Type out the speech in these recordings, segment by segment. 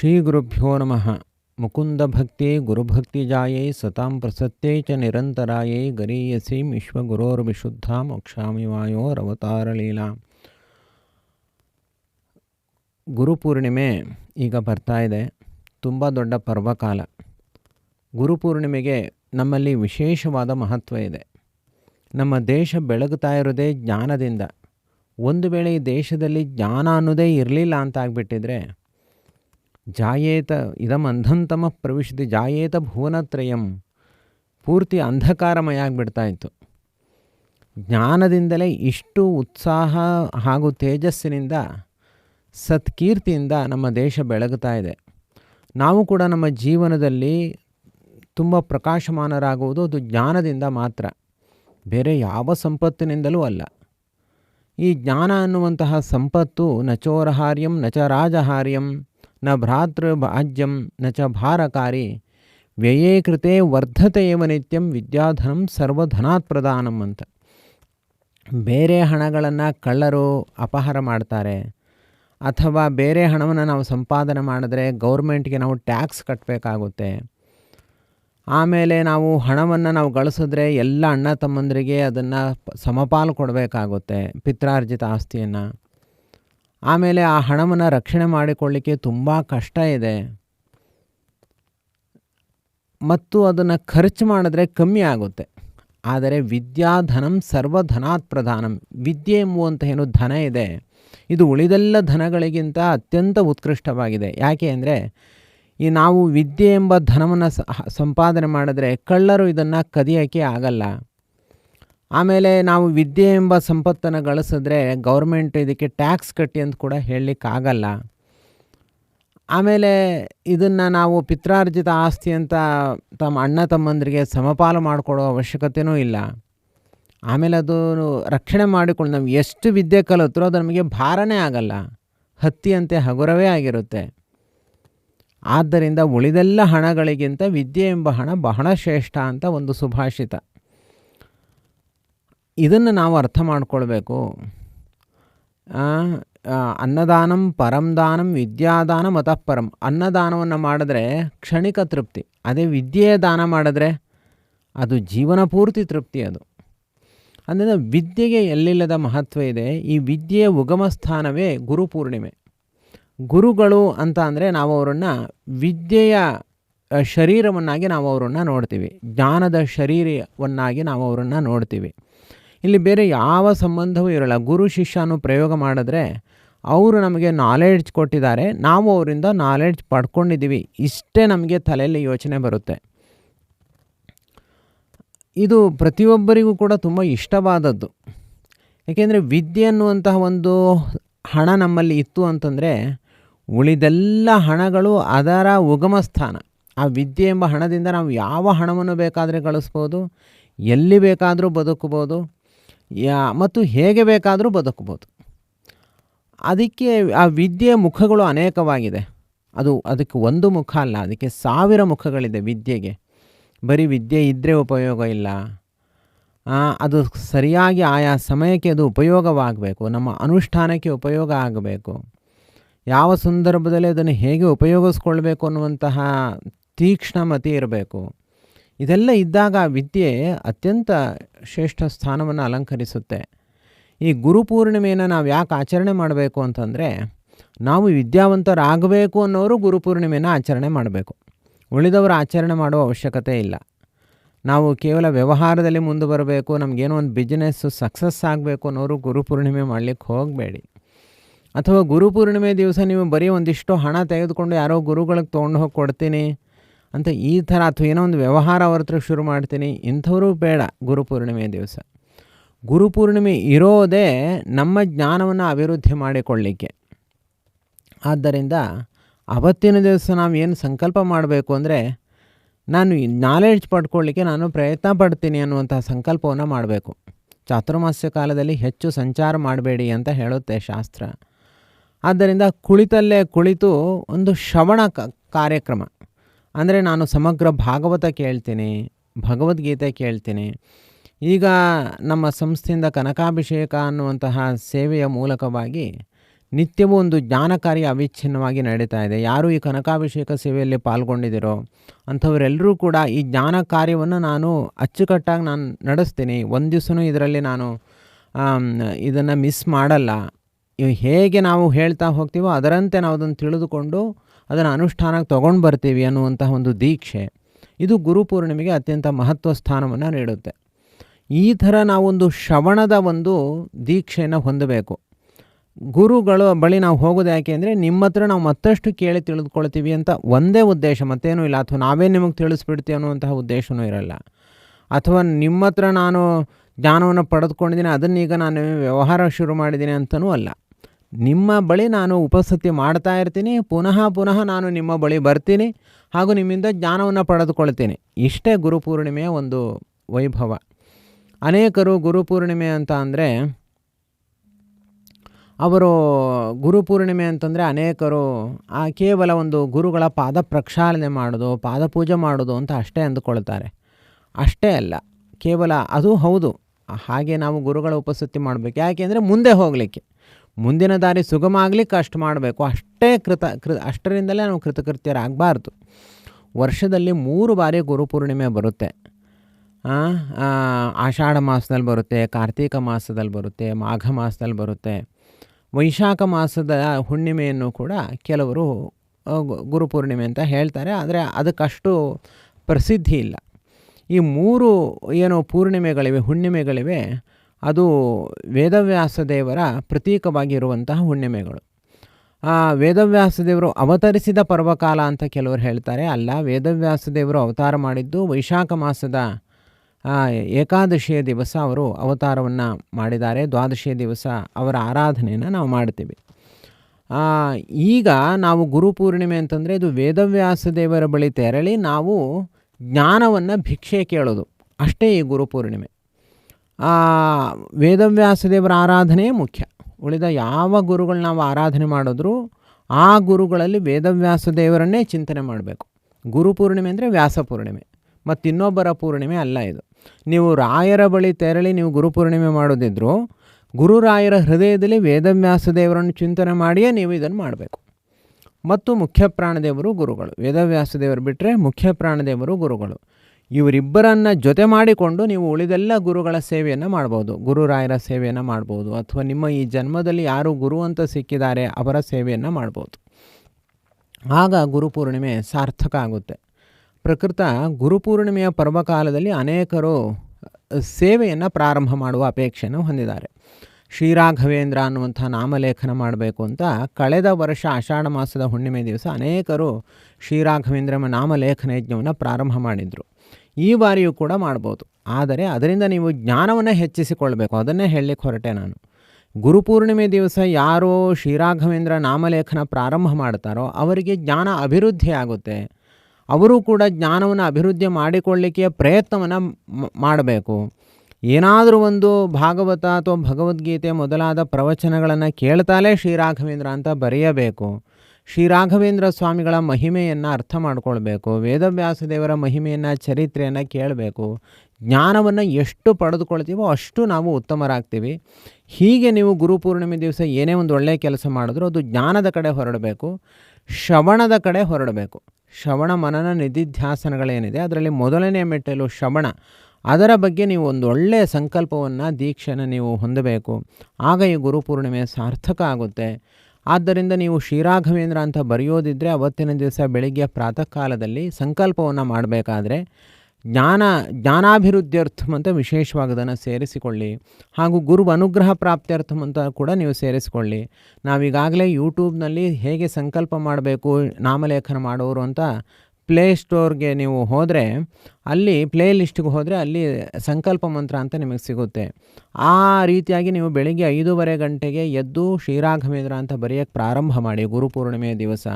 ಶ್ರೀ ಗುರುಭ್ಯೋ ನಮಃ. ಮುಕುಂದ ಭಕ್ತಿ ಗುರುಭಕ್ತಿಜಾಯೈ ಸತಾಂ ಪ್ರಸತ್ತೇ ಚ ನಿರಂತರಾಯೈ ಗರೀಯಸೀಂ ವಿಶ್ವಗುರೋರ್ವಿಶುದ್ಧ ಮೋಕ್ಷಾಮಿ ವಾಯೋರವತಾರಲೀಲಾ ಗುರುಪೂರ್ಣಿಮೆ ಈಗ ಬರ್ತಾ ಇದೆ. ತುಂಬ ದೊಡ್ಡ ಪರ್ವಕಾಲ. ಗುರುಪೂರ್ಣಿಮೆಗೆ ನಮ್ಮಲ್ಲಿ ವಿಶೇಷವಾದ ಮಹತ್ವ ಇದೆ. ನಮ್ಮ ದೇಶ ಬೆಳಗುತ್ತಾ ಇರೋದೇ ಜ್ಞಾನದಿಂದ. ಒಂದು ವೇಳೆ ಈ ದೇಶದಲ್ಲಿ ಜ್ಞಾನ ಅನ್ನೋದೇ ಇರಲಿಲ್ಲ ಅಂತ ಜಾಯೇತ ಇದಂ ಅಂಧಂತಮ ಪ್ರವಿಶತಿ ಜಾಯೇತ ಭುವನತ್ರಯಂ ಪೂರ್ತಿ ಅಂಧಕಾರಮಯ ಆಗಿಬಿಡ್ತಾ ಇತ್ತು ಜ್ಞಾನದಿಂದಲೇ ಇಷ್ಟು ಉತ್ಸಾಹ ಹಾಗೂ ತೇಜಸ್ಸಿನಿಂದ ಸತ್ಕೀರ್ತಿಯಿಂದ ನಮ್ಮ ದೇಶ ಬೆಳಗುತ್ತಾ ಇದೆ ನಾವು ಕೂಡ ನಮ್ಮ ಜೀವನದಲ್ಲಿ ತುಂಬ ಪ್ರಕಾಶಮಾನರಾಗುವುದು ಅದು ಜ್ಞಾನದಿಂದ ಮಾತ್ರ ಬೇರೆ ಯಾವ ಸಂಪತ್ತಿನಿಂದಲೂ ಅಲ್ಲ ಈ ಜ್ಞಾನ ಅನ್ನುವಂತಹ ಸಂಪತ್ತು ನಚೋರಹಾರ್ಯಂ ಚೋರಹಾರ್ಯಂ ನ ಭ್ರಾತೃ ಭಾಜ್ಯಂ ನ ಚ ಭಾರಕಾರಿ ವ್ಯಯೇ ಕೃತೆ ವರ್ಧತೆ ಏವ ನಿತ್ಯಂ ವಿದ್ಯಾಧನಂ ಸರ್ವಧನಾತ್ ಪ್ರದಾನಂ ಅಂತ. ಬೇರೆ ಹಣಗಳನ್ನು ಕಳ್ಳರು ಅಪಹಾರ ಮಾಡ್ತಾರೆ. ಅಥವಾ ಬೇರೆ ಹಣವನ್ನು ನಾವು ಸಂಪಾದನೆ ಮಾಡಿದ್ರೆ ಗೌರ್ಮೆಂಟ್ಗೆ ನಾವು ಟ್ಯಾಕ್ಸ್ ಕಟ್ಟಬೇಕಾಗುತ್ತೆ ಆಮೇಲೆ ನಾವು ಹಣವನ್ನು ನಾವು ಗಳಿಸಿದ್ರೆ ಎಲ್ಲ ಅಣ್ಣ ತಮ್ಮಂದರಿಗೆ ಅದನ್ನು ಸಮಪಾಲು ಕೊಡಬೇಕಾಗುತ್ತೆ ಪಿತ್ರಾರ್ಜಿತ ಆಸ್ತಿಯನ್ನು. ಆಮೇಲೆ ಆ ಹಣವನ್ನು ರಕ್ಷಣೆ ಮಾಡಿಕೊಳ್ಳಿಕ್ಕೆ ತುಂಬ ಕಷ್ಟ ಇದೆ. ಮತ್ತು ಅದನ್ನು ಖರ್ಚು ಮಾಡಿದ್ರೆ ಕಮ್ಮಿ ಆಗುತ್ತೆ. ಆದರೆ ವಿದ್ಯಾಧನಂ ಸರ್ವಧನಾತ್ ಪ್ರಧಾನಂ. ವಿದ್ಯೆ ಎಂಬುವಂಥ ಏನು ಧನ ಇದೆ. ಇದು ಉಳಿದೆಲ್ಲ ಧನಗಳಿಗಿಂತ ಅತ್ಯಂತ ಉತ್ಕೃಷ್ಟವಾಗಿದೆ. ಯಾಕೆ ಅಂದರೆ ಈ ನಾವು ವಿದ್ಯೆ ಎಂಬ ಧನವನ್ನು ಸಂಪಾದನೆ ಮಾಡಿದ್ರೆ ಕಳ್ಳರು ಇದನ್ನು ಕದಿಯೋಕ್ಕೆ ಆಗಲ್ಲ. ಆಮೇಲೆ ನಾವು ವಿದ್ಯೆ ಎಂಬ ಸಂಪತ್ತನ್ನು ಗಳಿಸಿದ್ರೆ ಗೌರ್ಮೆಂಟ್ ಇದಕ್ಕೆ ಟ್ಯಾಕ್ಸ್ ಕಟ್ಟಿ ಅಂತ ಕೂಡ ಹೇಳಲಿಕ್ಕಾಗಲ್ಲ. ಆಮೇಲೆ ಇದನ್ನು ನಾವು ಪಿತ್ರಾರ್ಜಿತ ಆಸ್ತಿ ಅಂತ ತಮ್ಮ ಅಣ್ಣ ತಮ್ಮಂದರಿಗೆ ಸಮಪಾಲು ಮಾಡಿಕೊಡೋ ಅವಶ್ಯಕತೆಯೂ ಇಲ್ಲ. ಆಮೇಲೆ ಅದು ರಕ್ಷಣೆ ಮಾಡಿಕೊಂಡು ನಾವು ಎಷ್ಟು ವಿದ್ಯೆ ಕಲಿತರೋ ಅದು ನಮಗೆ ಭಾರನೇ ಆಗಲ್ಲ. ಹತ್ತಿಯಂತೆ ಹಗುರವೇ ಆಗಿರುತ್ತೆ. ಆದ್ದರಿಂದ ಉಳಿದೆಲ್ಲ ಹಣಗಳಿಗಿಂತ ವಿದ್ಯೆ ಎಂಬ ಹಣ ಬಹಳ ಶ್ರೇಷ್ಠ ಅಂತ ಒಂದು ಸುಭಾಷಿತ. ಇದನ್ನು ನಾವು ಅರ್ಥ ಮಾಡಿಕೊಳ್ಬೇಕು. ಅನ್ನದಾನಂ ಪರಂ ದಾನಂ ವಿದ್ಯಾದಾನ ಮತಃಪರಂ ಅನ್ನದಾನವನ್ನು ಮಾಡಿದ್ರೆ ಕ್ಷಣಿಕ ತೃಪ್ತಿ. ಅದೇ ವಿದ್ಯೆಯ ದಾನ ಮಾಡಿದ್ರೆ ಅದು ಜೀವನ ಪೂರ್ತಿ ತೃಪ್ತಿ ಅದು. ಅಂದರೆ ವಿದ್ಯೆಗೆ ಎಲ್ಲಿಲ್ಲದ ಮಹತ್ವ ಇದೆ, ಈ ವಿದ್ಯೆಯ ಉಗಮ ಸ್ಥಾನವೇ ಗುರುಪೂರ್ಣಿಮೆ ಗುರುಗಳು ಅಂತ ಅಂದರೆ ನಾವು ಅವರನ್ನು ವಿದ್ಯೆಯ ಶರೀರವನ್ನಾಗಿ ನಾವು ಅವರನ್ನು ನೋಡ್ತೀವಿ. ಜ್ಞಾನದ ಶರೀರವನ್ನಾಗಿ ನಾವು ಅವರನ್ನು ನೋಡ್ತೀವಿ. ಇಲ್ಲಿ ಬೇರೆ ಯಾವ ಸಂಬಂಧವೂ ಇರಲ್ಲ. ಗುರು ಶಿಷ್ಯನು ಪ್ರಯೋಗ ಮಾಡಿದ್ರೆ ಅವರು ನಮಗೆ ನಾಲೆಡ್ಜ್ ಕೊಟ್ಟಿದ್ದಾರೆ. ನಾವು ಅವರಿಂದ ನಾಲೆಡ್ಜ್ ಪಡ್ಕೊಂಡಿದ್ದೀವಿ. ಇಷ್ಟೇ ನಮಗೆ ತಲೆಯಲ್ಲಿ ಯೋಚನೆ ಬರುತ್ತೆ. ಇದು ಪ್ರತಿಯೊಬ್ಬರಿಗೂ ಕೂಡ ತುಂಬ ಇಷ್ಟವಾದದ್ದು. ಏಕೆಂದರೆ ವಿದ್ಯೆ ಅನ್ನುವಂತಹ ಒಂದು ಹಣ ನಮ್ಮಲ್ಲಿ ಇತ್ತು ಅಂತಂದರೆ ಉಳಿದೆಲ್ಲ ಹಣಗಳು ಅದರ ಉಗಮ ಸ್ಥಾನ ಆ ವಿದ್ಯೆ ಎಂಬ ಹಣದಿಂದ ನಾವು ಯಾವ ಹಣವನ್ನು ಬೇಕಾದರೆ ಗಳಿಸ್ಬೋದು ಎಲ್ಲಿ ಬೇಕಾದರೂ ಬದುಕಬೋದು ಯಾ, ಮತ್ತು ಹೇಗೆ ಬೇಕಾದರೂ ಬದುಕಬೋದು ಅದಕ್ಕೆ ಆ ವಿದ್ಯೆಯ ಮುಖಗಳು ಅನೇಕವಾಗಿದೆ. ಅದು ಅದಕ್ಕೆ ಒಂದು ಮುಖ ಅಲ್ಲ, ಅದಕ್ಕೆ ಸಾವಿರ ಮುಖಗಳಿದೆ ವಿದ್ಯೆಗೆ. ಬರೀ ವಿದ್ಯೆ ಇದ್ದರೆ ಉಪಯೋಗ ಇಲ್ಲ. ಅದು ಸರಿಯಾಗಿ ಆಯಾ ಸಮಯಕ್ಕೆ ಅದು ಉಪಯೋಗವಾಗಬೇಕು, ನಮ್ಮ ಅನುಷ್ಠಾನಕ್ಕೆ ಉಪಯೋಗ ಆಗಬೇಕು. ಯಾವ ಸಂದರ್ಭದಲ್ಲಿ ಅದನ್ನು ಹೇಗೆ ಉಪಯೋಗಿಸ್ಕೊಳ್ಬೇಕು ಅನ್ನುವಂತಹ ತೀಕ್ಷ್ಣ ಮತಿ ಇರಬೇಕು. ಇದೆಲ್ಲ ಇದ್ದಾಗ ವಿದ್ಯೆ ಅತ್ಯಂತ ಶ್ರೇಷ್ಠ ಸ್ಥಾನವನ್ನು ಅಲಂಕರಿಸುತ್ತೆ. ಈ ಗುರುಪೂರ್ಣಿಮೆಯನ್ನು ನಾವು ಯಾಕೆ ಆಚರಣೆ ಮಾಡಬೇಕು ಅಂತಂದರೆ, ನಾವು ವಿದ್ಯಾವಂತರಾಗಬೇಕು ಅನ್ನೋರು ಗುರುಪೂರ್ಣಿಮೆಯನ್ನು ಆಚರಣೆ ಮಾಡಬೇಕು. ಉಳಿದವರು ಆಚರಣೆ ಮಾಡುವ ಅವಶ್ಯಕತೆ ಇಲ್ಲ. ನಾವು ಕೇವಲ ವ್ಯವಹಾರದಲ್ಲಿ ಮುಂದೆ ಬರಬೇಕು ನಮಗೇನೋ ಒಂದು ಬಿಸ್ನೆಸ್ಸು ಸಕ್ಸಸ್ ಆಗಬೇಕು ಅನ್ನೋರು ಗುರುಪೂರ್ಣಿಮೆ ಮಾಡಲಿಕ್ಕೆ ಹೋಗಬೇಡಿ. ಅಥವಾ ಗುರುಪೂರ್ಣಿಮೆ ದಿವಸ ನೀವು ಬರೀ ಒಂದಿಷ್ಟು ಹಣ ತೆಗೆದುಕೊಂಡು ಯಾರೋ ಗುರುಗಳಿಗೆ ತೊಗೊಂಡು ಹೋಗಿ ಕೊಡ್ತೀನಿ ಅಂತ ಈ ಥರ ಅಥವಾ ಏನೋ ಒಂದು ವ್ಯವಹಾರ ಅವ್ರ ಹತ್ರ ಶುರು ಮಾಡ್ತೀನಿ, ಇಂಥವರು ಬೇಡ ಗುರುಪೂರ್ಣಿಮೆ ದಿವಸ. ಗುರುಪೂರ್ಣಿಮೆ ಇರೋದೇ ನಮ್ಮ ಜ್ಞಾನವನ್ನು ಅಭಿವೃದ್ಧಿ ಮಾಡಿಕೊಳ್ಳಿಕ್ಕೆ. ಆದ್ದರಿಂದ ಅವತ್ತಿನ ದಿವಸ ನಾವು ಏನು ಸಂಕಲ್ಪ ಮಾಡಬೇಕು ಅಂದರೆ, ನಾನು ನಾಲೆಡ್ಜ್ ಪಡ್ಕೊಳ್ಳಿಕ್ಕೆ ನಾನು ಪ್ರಯತ್ನ ಪಡ್ತೀನಿ ಅನ್ನುವಂಥ ಸಂಕಲ್ಪವನ್ನು ಮಾಡಬೇಕು. ಚಾತುರ್ಮಾಸ್ಯ ಕಾಲದಲ್ಲಿ ಹೆಚ್ಚು ಸಂಚಾರ ಮಾಡಬೇಡಿ ಅಂತ ಹೇಳುತ್ತೆ ಶಾಸ್ತ್ರ. ಆದ್ದರಿಂದ ಕುಳಿತಲ್ಲೇ ಕುಳಿತು ಒಂದು ಶ್ರವಣ ಕಾರ್ಯಕ್ರಮ. ಅಂದರೆ ನಾನು ಸಮಗ್ರ ಭಾಗವತ ಕೇಳ್ತೀನಿ, ಭಗವದ್ಗೀತೆ ಕೇಳ್ತೀನಿ. ಈಗ ನಮ್ಮ ಸಂಸ್ಥೆಯಿಂದ ಕನಕಾಭಿಷೇಕ ಅನ್ನುವಂತಹ ಸೇವೆಯ ಮೂಲಕವಾಗಿ ನಿತ್ಯವೂ ಒಂದು ಜ್ಞಾನ ಕಾರ್ಯ ಅವಿಚ್ಛಿನ್ನವಾಗಿ ನಡೀತಾ ಇದೆ. ಯಾರು ಈ ಕನಕಾಭಿಷೇಕ ಸೇವೆಯಲ್ಲಿ ಪಾಲ್ಗೊಂಡಿದ್ದೀರೋ ಅಂಥವರೆಲ್ಲರೂ ಕೂಡ ಈ ಜ್ಞಾನ ಕಾರ್ಯವನ್ನು ನಾನು ಅಚ್ಚುಕಟ್ಟಾಗಿ ನಾನು ನಡೆಸ್ತೀನಿ. ಒಂದು ದಿವಸನೂ ಇದರಲ್ಲಿ ನಾನು ಇದನ್ನು ಮಿಸ್ ಮಾಡಲ್ಲ. ಹೇಗೆ ನಾವು ಹೇಳ್ತಾ ಹೋಗ್ತೀವೋ ಅದರಂತೆ ನಾವು ಅದನ್ನು ತಿಳಿದುಕೊಂಡು ಅದನ್ನು ಅನುಷ್ಠಾನಕ್ಕೆ ತೊಗೊಂಡು ಬರ್ತೀವಿ ಅನ್ನುವಂತಹ ಒಂದು ದೀಕ್ಷೆ. ಇದು ಗುರುಪೂರ್ಣಿಮೆಗೆ ಅತ್ಯಂತ ಮಹತ್ವ ಸ್ಥಾನವನ್ನು ನೀಡುತ್ತೆ. ಈ ಥರ ನಾವೊಂದು ಶ್ರವಣದ ಒಂದು ದೀಕ್ಷೆಯನ್ನು ಹೊಂದಬೇಕು. ಗುರುಗಳು ಬಳಿ ನಾವು ಹೋಗೋದು ಯಾಕೆ ಅಂದರೆ ನಿಮ್ಮ ಹತ್ರ ನಾವು ಮತ್ತಷ್ಟು ಕೇಳಿ ತಿಳಿದುಕೊಳ್ತೀವಿ ಅಂತ ಒಂದೇ ಉದ್ದೇಶ, ಮತ್ತೇನೂ ಇಲ್ಲ. ಅಥವಾ ನಾವೇ ನಿಮಗೆ ತಿಳಿಸ್ಬಿಡ್ತೀವಿ ಅನ್ನುವಂತಹ ಉದ್ದೇಶವೂ ಇರಲ್ಲ. ಅಥವಾ ನಿಮ್ಮ ಹತ್ರ ನಾನು ಜ್ಞಾನವನ್ನು ಪಡೆದುಕೊಂಡಿದ್ದೀನಿ, ಅದನ್ನೀಗ ನಾನು ವ್ಯವಹಾರ ಶುರು ಮಾಡಿದ್ದೀನಿ ಅಂತಲೂ ಅಲ್ಲ. ನಿಮ್ಮ ಬಳಿ ನಾನು ಉಪಸ್ಥಿತಿ ಮಾಡ್ತಾ ಇರ್ತೀನಿ, ಪುನಃ ಪುನಃ ನಾನು ನಿಮ್ಮ ಬಳಿ ಬರ್ತೀನಿ ಹಾಗೂ ನಿಮ್ಮಿಂದ ಜ್ಞಾನವನ್ನು ಪಡೆದುಕೊಳ್ತೀನಿ. ಇಷ್ಟೇ ಗುರುಪೂರ್ಣಿಮೆಯ ಒಂದು ವೈಭವ. ಅನೇಕರು ಗುರುಪೂರ್ಣಿಮೆ ಅಂತ ಅಂದರೆ, ಅವರು ಗುರುಪೂರ್ಣಿಮೆ ಅಂತಂದರೆ ಅನೇಕರು, ಆ ಕೇವಲ ಒಂದು ಗುರುಗಳ ಪಾದ ಪ್ರಕ್ಷಾಳನೆ ಮಾಡೋದು ಪಾದಪೂಜೆ ಮಾಡೋದು ಅಂತ ಅಷ್ಟೇ ಅಂದುಕೊಳ್ತಾರೆ. ಅಷ್ಟೇ ಅಲ್ಲ, ಕೇವಲ ಅದು ಹೌದು. ಹಾಗೆ ನಾವು ಗುರುಗಳ ಉಪಸ್ಥಿತಿ ಮಾಡಬೇಕು. ಯಾಕೆಂದರೆ ಮುಂದೆ ಹೋಗಲಿಕ್ಕೆ. ಮುಂದಿನ ದಾರಿ ಸುಗಮ ಆಗಲಿಕ್ಕೆ ಅಷ್ಟು ಮಾಡಬೇಕು. ಅಷ್ಟೇ ಕೃತ, ಕೃ, ಅಷ್ಟರಿಂದಲೇ ನಾವು ಕೃತಕೃತ್ಯರಾಗಬಾರ್ದು. ವರ್ಷದಲ್ಲಿ ಮೂರು ಬಾರಿ ಗುರುಪೂರ್ಣಿಮೆ ಬರುತ್ತೆ. ಆಷಾಢ ಮಾಸದಲ್ಲಿ ಬರುತ್ತೆ, ಕಾರ್ತೀಕ ಮಾಸದಲ್ಲಿ ಬರುತ್ತೆ, ಮಾಘ ಮಾಸದಲ್ಲಿ ಬರುತ್ತೆ. ವೈಶಾಖ ಮಾಸದ ಹುಣ್ಣಿಮೆಯನ್ನು ಕೂಡ ಕೆಲವರು ಗುರುಪೂರ್ಣಿಮೆ ಅಂತ ಹೇಳ್ತಾರೆ. ಆದರೆ ಅದಕ್ಕಷ್ಟು ಪ್ರಸಿದ್ಧಿ ಇಲ್ಲ. ಈ ಮೂರು, ಏನು ಪೂರ್ಣಿಮೆಗಳಿವೆ, ಹುಣ್ಣಿಮೆಗಳಿವೆ ಅದು ವೇದವ್ಯಾಸ ದೇವರ ಪ್ರತೀಕವಾಗಿರುವಂತಹ ಹುಣ್ಣಿಮೆಗಳು. ಆ ವೇದವ್ಯಾಸ ದೇವರು ಅವತರಿಸಿದ ಪರ್ವಕಾಲ ಅಂತ ಕೆಲವರು ಹೇಳ್ತಾರೆ. ಅಲ್ಲ, ವೇದವ್ಯಾಸ ದೇವರು ಅವತಾರ ಮಾಡಿದ್ದು ವೈಶಾಖ ಮಾಸದ ಏಕಾದಶಿಯ ದಿವಸ ಅವರು ಅವತಾರವನ್ನು ಮಾಡಿದ್ದಾರೆ. ದ್ವಾದಶಿಯ ದಿವಸ ಅವರ ಆರಾಧನೆಯನ್ನು ನಾವು ಮಾಡ್ತೀವಿ. ಈಗ ನಾವು ಗುರುಪೂರ್ಣಿಮೆ ಅಂತಂದರೆ ಇದು ವೇದವ್ಯಾಸ ದೇವರ ಬಳಿ ತೆರಳಿ ನಾವು ಜ್ಞಾನವನ್ನು ಭಿಕ್ಷೆ ಕೇಳೋದು. ಅಷ್ಟೇ ಈ ಗುರುಪೂರ್ಣಿಮೆ ವೇದವ್ಯಾಸ ದೇವರ ಆರಾಧನೆಯೇ ಮುಖ್ಯ. ಉಳಿದ ಯಾವ ಗುರುಗಳು ನಾವು ಆರಾಧನೆ ಮಾಡಿದ್ರೂ, ಆ ಗುರುಗಳಲ್ಲಿ ವೇದವ್ಯಾಸ ದೇವರನ್ನೇ ಚಿಂತನೆ ಮಾಡಬೇಕು. ಗುರು ಪೂರ್ಣಿಮೆ ಅಂದರೆ ವ್ಯಾಸ ಪೂರ್ಣಿಮೆ. ಮತ್ತು ಇನ್ನೊಬ್ಬರ ಪೂರ್ಣಿಮೆ ಅಲ್ಲ ಇದು. ನೀವು ರಾಯರ ಬಳಿ ತೆರಳಿ ನೀವು ಗುರು ಪೂರ್ಣಿಮೆ ಮಾಡೋದಿದ್ರು ಗುರುರಾಯರ ಹೃದಯದಲ್ಲಿ ವೇದವ್ಯಾಸ ದೇವರನ್ನು ಚಿಂತನೆ ಮಾಡಿಯೇ ನೀವು ಇದನ್ನು ಮಾಡಬೇಕು. ಮತ್ತು ಮುಖ್ಯ ಪ್ರಾಣದೇವರು ಗುರುಗಳು. ವೇದವ್ಯಾಸ ದೇವರು ಬಿಟ್ಟರೆ ಮುಖ್ಯ ಪ್ರಾಣದೇವರು ಗುರುಗಳು. ಇವರಿಬ್ಬರನ್ನು ಜೊತೆ ಮಾಡಿಕೊಂಡು ನೀವು ಉಳಿದೆಲ್ಲ ಗುರುಗಳ ಸೇವೆಯನ್ನು ಮಾಡ್ಬೋದು. ಗುರುರಾಯರ ಸೇವೆಯನ್ನು ಮಾಡ್ಬೋದು. ಅಥವಾ ನಿಮ್ಮ ಈ ಜನ್ಮದಲ್ಲಿ ಯಾರು ಗುರು ಅಂತ ಸಿಕ್ಕಿದ್ದಾರೆ ಅವರ ಸೇವೆಯನ್ನು ಮಾಡ್ಬೋದು. ಆಗ ಗುರುಪೂರ್ಣಿಮೆ ಸಾರ್ಥಕ ಆಗುತ್ತೆ. ಪ್ರಕೃತ ಗುರುಪೂರ್ಣಿಮೆಯ ಪರ್ವಕಾಲದಲ್ಲಿ ಅನೇಕರು ಸೇವೆಯನ್ನು ಪ್ರಾರಂಭ ಮಾಡುವ ಅಪೇಕ್ಷೆಯನ್ನು ಹೊಂದಿದ್ದಾರೆ. ಶ್ರೀರಾಘವೇಂದ್ರ ಅನ್ನುವಂಥ ನಾಮಲೇಖನ ಮಾಡಬೇಕು ಅಂತ ಕಳೆದ ವರ್ಷ ಆಷಾಢ ಮಾಸದ ಹುಣ್ಣಿಮೆ ದಿವಸ ಅನೇಕರು ಶ್ರೀರಾಘವೇಂದ್ರ ನಾಮಲೇಖನ ಯಜ್ಞವನ್ನು ಪ್ರಾರಂಭ ಮಾಡಿದರು. ಈ ಬಾರಿಯೂ ಕೂಡ ಮಾಡ್ಬೋದು. ಆದರೆ ಅದರಿಂದ ನೀವು ಜ್ಞಾನವನ್ನು ಹೆಚ್ಚಿಸಿಕೊಳ್ಬೇಕು. ಅದನ್ನೇ ಹೇಳಲಿಕ್ಕೆ ಹೊರಟೆ ನಾನು. ಗುರುಪೂರ್ಣಿಮೆ ದಿವಸ ಯಾರೋ ಶ್ರೀರಾಘವೇಂದ್ರ ನಾಮಲೇಖನ ಪ್ರಾರಂಭ ಮಾಡ್ತಾರೋ ಅವರಿಗೆ ಜ್ಞಾನ ಅಭಿವೃದ್ಧಿ ಆಗುತ್ತೆ. ಅವರು ಕೂಡ ಜ್ಞಾನವನ್ನು ಅಭಿವೃದ್ಧಿ ಮಾಡಿಕೊಳ್ಳಿಕ್ಕೆ ಪ್ರಯತ್ನವನ್ನು ಮಾಡಬೇಕು. ಏನಾದರೂ ಒಂದು ಭಾಗವತ ಅಥವಾ ಭಗವದ್ಗೀತೆ ಮೊದಲಾದ ಪ್ರವಚನಗಳನ್ನು ಕೇಳ್ತಾಲೇ ಶ್ರೀರಾಘವೇಂದ್ರ ಅಂತ ಬರೆಯಬೇಕು. ಶ್ರೀರಾಘವೇಂದ್ರ ಸ್ವಾಮಿಗಳ ಮಹಿಮೆಯನ್ನು ಅರ್ಥ ಮಾಡಿಕೊಳ್ಬೇಕು ವೇದವ್ಯಾಸ ದೇವರ ಮಹಿಮೆಯನ್ನು, ಚರಿತ್ರೆಯನ್ನು ಕೇಳಬೇಕು, ಜ್ಞಾನವನ್ನು ಎಷ್ಟು ಪಡೆದುಕೊಳ್ತೀವೋ ಅಷ್ಟು ನಾವು ಉತ್ತಮರಾಗ್ತೀವಿ. ಹೀಗೆ ನೀವು ಗುರುಪೂರ್ಣಿಮೆ ದಿವಸ ಏನೇ ಒಂದು ಒಳ್ಳೆಯ ಕೆಲಸ ಮಾಡಿದ್ರು ಅದು ಜ್ಞಾನದ ಕಡೆ ಹೊರಡಬೇಕು, ಶ್ರವಣದ ಕಡೆ ಹೊರಡಬೇಕು. ಶ್ರವಣ ಮನನ ನಿಧಿಧ್ಯಾಸನಗಳೇನಿದೆ, ಅದರಲ್ಲಿ ಮೊದಲನೇ ಮೆಟ್ಟಲು ಶ್ರವಣ. ಅದರ ಬಗ್ಗೆ ನೀವು ಒಂದು ಒಳ್ಳೆಯ ಸಂಕಲ್ಪವನ್ನು, ದೀಕ್ಷೆಯನ್ನು ನೀವು ಹೊಂದಬೇಕು. ಆಗ ಈ ಗುರುಪೂರ್ಣಿಮೆ ಸಾರ್ಥಕ ಆಗುತ್ತೆ. ಆದ್ದರಿಂದ ನೀವು ಶ್ರೀರಾಘವೇಂದ್ರ ಅಂತ ಬರೆಯೋದಿದ್ದರೆ ಅವತ್ತಿನ ದಿವಸ ಬೆಳಿಗ್ಗೆ ಪ್ರಾತಃ ಕಾಲದಲ್ಲಿ ಸಂಕಲ್ಪವನ್ನು ಮಾಡಬೇಕಾದ್ರೆ ಜ್ಞಾನ, ಜ್ಞಾನಾಭಿವೃದ್ಧಿಯರ್ಥಂ ಅಂತ ವಿಶೇಷವಾಗಿ ಅದನ್ನು ಸೇರಿಸಿಕೊಳ್ಳಿ. ಹಾಗೂ ಗುರು ಅನುಗ್ರಹ ಪ್ರಾಪ್ತ್ಯರ್ಥಂ ಅಂತ ಕೂಡ ನೀವು ಸೇರಿಸಿಕೊಳ್ಳಿ. ನಾವೀಗಾಗಲೇ ಯೂಟ್ಯೂಬ್ನಲ್ಲಿ ಹೇಗೆ ಸಂಕಲ್ಪ ಮಾಡಬೇಕು, ನಾಮಲೇಖನ ಮಾಡೋರು ಅಂತ ಪ್ಲೇ ಸ್ಟೋರ್ಗೆ ನೀವು ಹೋದರೆ, ಅಲ್ಲಿ ಪ್ಲೇ ಲಿಸ್ಟ್ಗೆ ಹೋದರೆ ಅಲ್ಲಿ ಸಂಕಲ್ಪ ಮಂತ್ರ ಅಂತ ನಿಮಗೆ ಸಿಗುತ್ತೆ. ಆ ರೀತಿಯಾಗಿ ನೀವು ಬೆಳಿಗ್ಗೆ ಐದೂವರೆ ಗಂಟೆಗೆ ಎದ್ದು ಶ್ರೀರಾಘವೇಂದ್ರ ಅಂತ ಬರೆಯೋಕ್ಕೆ ಪ್ರಾರಂಭ ಮಾಡಿ ಗುರುಪೂರ್ಣಿಮೆಯ ದಿವಸ.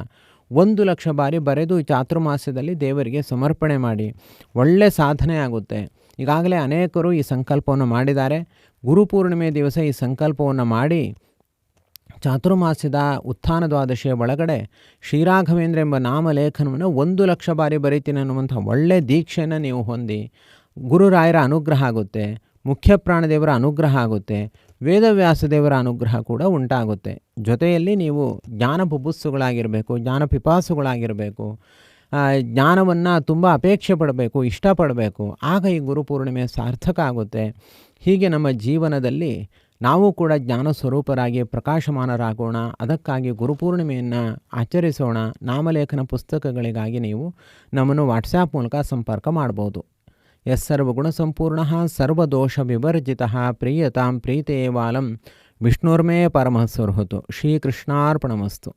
ಒಂದು ಲಕ್ಷ ಬಾರಿ ಬರೆದು ಚಾತುರ್ಮಾಸ್ಯದಲ್ಲಿ ದೇವರಿಗೆ ಸಮರ್ಪಣೆ ಮಾಡಿ. ಒಳ್ಳೆ ಸಾಧನೆ ಆಗುತ್ತೆ. ಈಗಾಗಲೇ ಅನೇಕರು ಈ ಸಂಕಲ್ಪವನ್ನು ಮಾಡಿದ್ದಾರೆ. ಗುರುಪೂರ್ಣಿಮೆ ದಿವಸ ಈ ಸಂಕಲ್ಪವನ್ನು ಮಾಡಿ ಚಾತುರ್ಮಾಸ್ಯದ ಉತ್ಥಾನ ದ್ವಾದಶಿಯ ಒಳಗಡೆ ಶ್ರೀರಾಘವೇಂದ್ರ ಎಂಬ ನಾಮಲೇಖನವನ್ನು ಒಂದು ಲಕ್ಷ ಬಾರಿ ಬರೀತೀನಿ ಅನ್ನುವಂಥ ಒಳ್ಳೆಯ ದೀಕ್ಷೆಯನ್ನು ನೀವು ಹೊಂದಿ ಗುರುರಾಯರ ಅನುಗ್ರಹ ಆಗುತ್ತೆ ಮುಖ್ಯ ಪ್ರಾಣದೇವರ ಅನುಗ್ರಹ ಆಗುತ್ತೆ ವೇದವ್ಯಾಸ ದೇವರ ಅನುಗ್ರಹ ಕೂಡ ಉಂಟಾಗುತ್ತೆ. ಜೊತೆಯಲ್ಲಿ ನೀವು ಜ್ಞಾನ ಬುಬ್ಬುಸ್ಸುಗಳಾಗಿರಬೇಕು ಜ್ಞಾನ ಪಿಪಾಸುಗಳಾಗಿರಬೇಕು ಜ್ಞಾನವನ್ನು ತುಂಬ ಅಪೇಕ್ಷೆ ಪಡಬೇಕು, ಇಷ್ಟಪಡಬೇಕು. ಆಗ ಈ ಗುರುಪೂರ್ಣಿಮೆ ಸಾರ್ಥಕ ಆಗುತ್ತೆ. ಹೀಗೆ ನಮ್ಮ ಜೀವನದಲ್ಲಿ ನಾವು ಕೂಡ ಜ್ಞಾನ ಸ್ವರೂಪರಾಗಿ ಪ್ರಕಾಶಮಾನರಾಗೋಣ, ಅದಕ್ಕಾಗಿ ಗುರುಪೂರ್ಣಿಮೆಯನ್ನು ಆಚರಿಸೋಣ. ನಾಮಲೇಖನ ಪುಸ್ತಕಗಳಿಗಾಗಿ ನೀವು ನಮ್ಮನ್ನು ವಾಟ್ಸಾಪ್ ಮೂಲಕ ಸಂಪರ್ಕ ಮಾಡ್ಬೋದು. ಎಸ್ ಸರ್ವಗುಣಸಂಪೂರ್ಣ, ಸರ್ವದೋಷ ವಿವರ್ಜಿತ, ಪ್ರಿಯತಾಂ ಪ್ರೀತೇವಾಲಂ. ವಿಷ್ಣುರ್ಮೇ ಪರಮಃ ಸುರ್ಹುತು ಶ್ರೀಕೃಷ್ಣಾರ್ಪಣಮಸ್ತು.